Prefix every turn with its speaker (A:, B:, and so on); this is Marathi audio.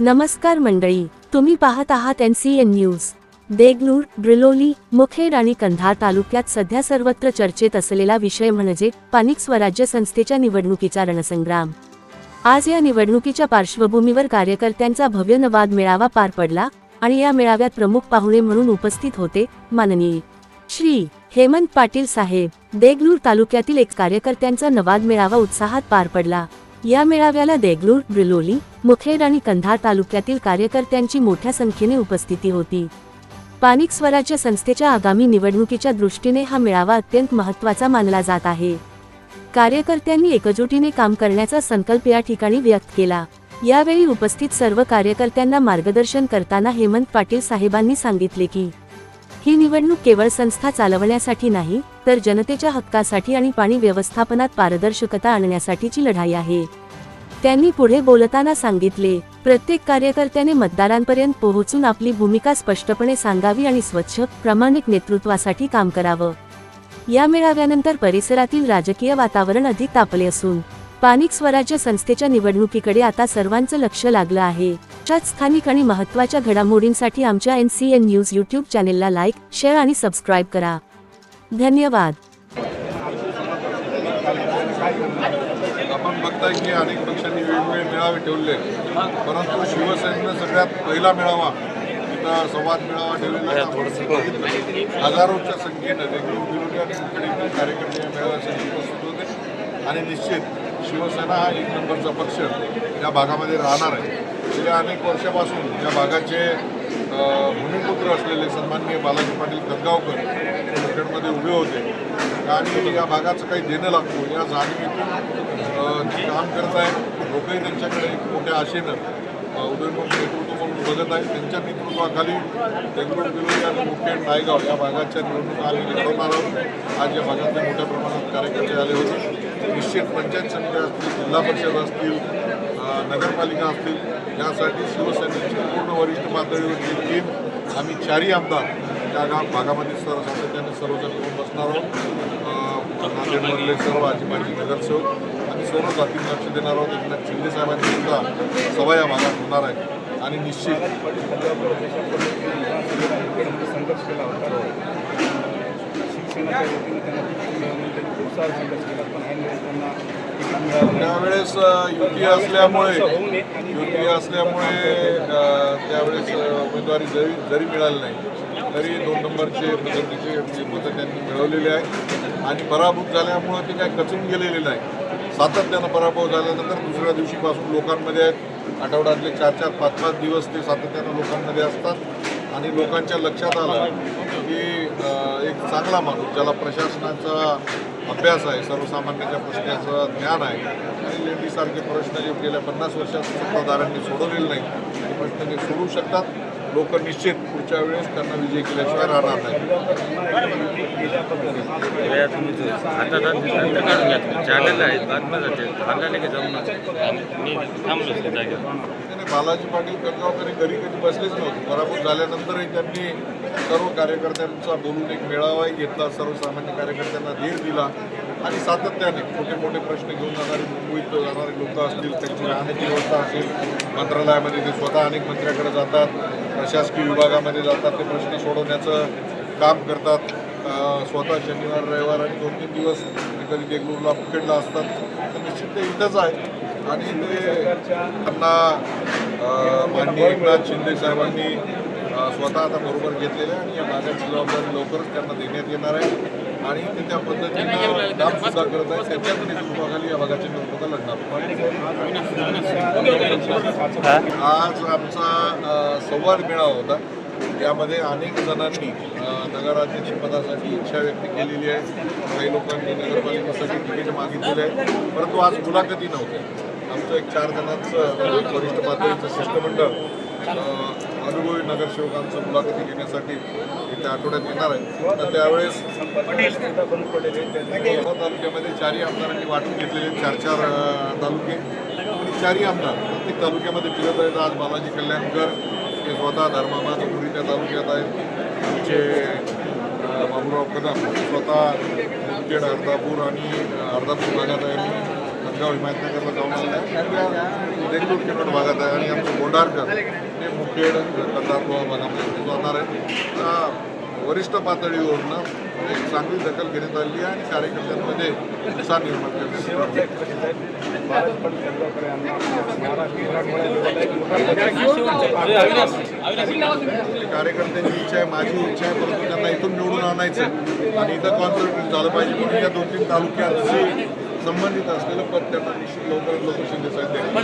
A: नमस्कार मंडळी तुम्ही पाहत आहात N C N news. Degloor ब्रिलोली Mukhed आणि कंधार तालुक्यात सध्या सर्वत्र चर्चेत असलेला विषय म्हणजे पानिक स्वराज्य संस्थेच्या निवडणुकीचा रणसंग्राम. आज या निवडणुकीच्या पार्श्वभूमीवर कार्यकर्त्यांचा भव्य नवाद मेळावा पार पडला आणि या मेळाव्यात प्रमुख पाहुणे म्हणून उपस्थित होते माननीय श्री हेमंत पाटील साहेब. देगलूर तालुक्यातील एक कार्यकर्त्यांचा नवाद मेळावा उत्साहात पार पडला. या मेळाव्याला देगलूर ब्रिलोली मुखेड आणि कंधार तालुक्यातील कार्यकर्त्यांची मोठ्या संख्येने उपस्थिती होती. पानिक स्वराज्य संस्थेच्या आगामी निवडणुकीच्या दृष्टीने हा मेळावा अत्यंत महत्त्वाचा मानला जात आहे. कार्यकर्त्यांनी एकजुटीने काम करण्याचा संकल्प या ठिकाणी व्यक्त केला. यावेळी उपस्थित सर्व कार्यकर्त्यांना मार्गदर्शन करताना हेमंत पाटील साहेबांनी सांगितले की ही निवडणूक केवळ संस्था चालवण्यासाठी नाही तर जनतेच्या हक्कासाठी आणि पाणी व्यवस्थापनात पारदर्शकता आणण्यासाठीची लढाई आहे. त्यांनी पुढे बोलताना सांगितले प्रत्येक कार्यकर्त्याने मतदारांपर्यंत पोहोचून आपली भूमिका स्पष्टपणे सांगावी आणि स्वच्छ प्रामाणिक नेतृत्वासाठी काम करावं. या मेळाव्यानंतर परिसरातील राजकीय वातावरण अधिक तापले असून पानिक स्वराज्य संस्थेच्या निवडणुकीकडे आता सर्वांचं लक्ष लागलं आहे. अशाच स्थानिक आणि महत्त्वाच्या घडामोडींसाठी आमच्या N C N news YouTube चॅनेलला लाईक शेअर आणि सबस्क्राईब करा. धन्यवाद.
B: आपण बघताय की अनेक पक्षांनी वेगवेगळे मेळावे ठेवले. परंतु शिवसेनेनं सगळ्यात पहिला मेळावा तिथं संवाद मेळावा ठेवलेला हजारोच्या संख्येनं वेगवेगळे विरोधी आणि मुख्यमंत्री कार्यकर्ते या मेळाव्यासाठी उपस्थित होते. आणि निश्चित शिवसेना हा एक नंबरचा पक्ष या भागामध्ये राहणार आहे. गेल्या अनेक वर्षापासून या भागाचे भूमिपुत्र असलेले सन्माननीय बालाजी पाटील कदगावकर क्रिकेटमध्ये उभे होते. आणि या भागाचं काही देणं लागतो. या जाणीवेतून काम करत आहेत लोकही त्यांच्याकडे एक मोठ्या आशेनं उदयनमुख नेतृत्व म्हणून बघत आहेत. त्यांच्या नेतृत्वाखाली देगलूर बिलोली आणि मुखेड नायगाव या भागाच्या निवडणुका आम्ही लढवणार आहोत. आज या भागातले मोठ्या प्रमाणात कार्यकर्ते आले होते. निश्चित पंचायत समित्या असतील जिल्हा परिषद असतील नगरपालिका असतील यासाठी शिवसेनेची पूर्ण वरिष्ठ पातळीवरची टीम आम्ही चारही आमदार त्या गाव भागामध्ये सर सातत्याने सर्वजण येऊन बसणार आहोत. अ, नांदेडमधले सर्व आजीबाजी नगरसेवक आम्ही सर्व जातीत लक्ष देणार आहोत. एकनाथ शिंदे साहेबांची सुद्धा सभा या भागात होणार आहे. आणि निश्चित
C: संघर्ष केला होता शिवसेनेच्या वतीने त्यांना खूप सारा संघर्ष केला पण ऐनवेळेस त्यांना तिकीट मिळालं नाही.
B: त्यावेळेस युती असल्यामुळे युती असल्यामुळे त्यावेळेस उमेदवारी जरी जरी मिळाली नाही तरी दोन नंबरचे पद्धतीचे मतं म्हणजे त्यांनी मिळवलेले आहे. आणि पराभूत झाल्यामुळं ते काय कचून गेलेले नाही. सातत्यानं पराभव झाल्यानंतर दुसऱ्या दिवशीपासून लोकांमध्ये आहेत. आठवड्यातले चार चार पाच पाच दिवस ते सातत्यानं लोकांमध्ये असतात. आणि लोकांच्या लक्षात आलं की एक चांगला माणूस ज्याला प्रशासनाचा अभ्यास आहे सर्वसामान्यांच्या प्रश्नाचं ज्ञान आहे आणि लेंडीसारखे प्रश्न जे गेल्या पन्नास वर्षात सत्ताधाऱ्यांनी सोडवलेले नाही ते प्रश्न ते सोडवू शकतात. लोक निश्चित पुढच्या वेळेस त्यांना विजय केल्याशिवाय राहणार नाही बालाजी पाटील कणगावकर घरी कधी बसलेच नव्हते. पराभूत झाल्यानंतरही त्यांनी सर्व कार्यकर्त्यांचा बोलून एक मेळावाही घेतला सर्वसामान्य कार्यकर्त्यांना धीर दिला आणि सातत्याने मोठे मोठे प्रश्न घेऊन जाणारे मुंबईत जाणारे लोक असतील त्यांची राहण्याची व्यवस्था असेल मंत्रालयामध्ये ते स्वतः अनेक मंत्र्याकडे जातात. प्रशासकीय विभागामध्ये जातात ते प्रश्न सोडवण्याचं काम करतात. स्वतः शनिवार रविवार आणि दोन तीन दिवस ते कधी देगलूरला मुखेडला असतात तर निश्चित ते इथंच आहे. आणि ते त्यांना माननीय एकनाथ शिंदे साहेबांनी स्वतः आता बरोबर घेतलेले आहे आणि या भागाची जबाबदारी लवकरच त्यांना देण्यात येणार आहे. आणि ते त्या पद्धतीनं काम सुद्धा करत आहेत. त्यांच्याच नेतृत्वाखाली या भागाची निवडणुका लढणार. आज आमचा संवाद मेळावा होता. यामध्ये अनेक जणांनी नगराध्यक्ष पदासाठी इच्छा व्यक्त केलेली आहे. काही लोकांनी नगरपालिकेसाठी तिकीट मागितलेले आहे. परंतु आज मुलाखती नव्हत्या. आमचं एक चार जणांचं वरिष्ठ पातळीचं शिष्टमंडळ अनुभवी नगरसेवकांचं मुलाखती घेण्यासाठी येत्या आठवड्यात येणार आहे. तर त्यावेळेस तालुक्यामध्ये चारही आमदारांनी वाटून घेतलेले चार चार तालुके. आणि चारही आमदार प्रत्येक तालुक्यामध्ये फिरत आहेत. आज बालाजी कल्याणकर हे स्वतः धर्माबादपुरी त्या तालुक्यात आहेत. आमचे बाबूराव कदम स्वतः मुदखेड अर्धापूर आणि अर्धापूर भागात आहे मी वडगाव हिमायतनगरला जाऊन आलेला आहे उद्या किनवट भागात आहे आणि आमचे गोंडारकर हे मुखेड कंदारपूर भागामध्ये म्हणजे जाणार आहेत वरिष्ठ पातळीवरनं म्हणजे एक चांगली दखल घेण्यात आली आहे आणि कार्यकर्त्यांमध्ये उत्साह निर्माण
C: करण्यासाठी
B: कार्यकर्त्यांची इच्छा आहे माझी इच्छा आहे परंतु त्यांना इथून निवडून आणायचं आणि इथं कॉन्सन्ट्रेट झालं पाहिजे म्हणून या दोन तीन तालुक्यांशी संबंधित असलेलं पद त्यांना निश्चित लवकरात लवकर शिंदे साहेब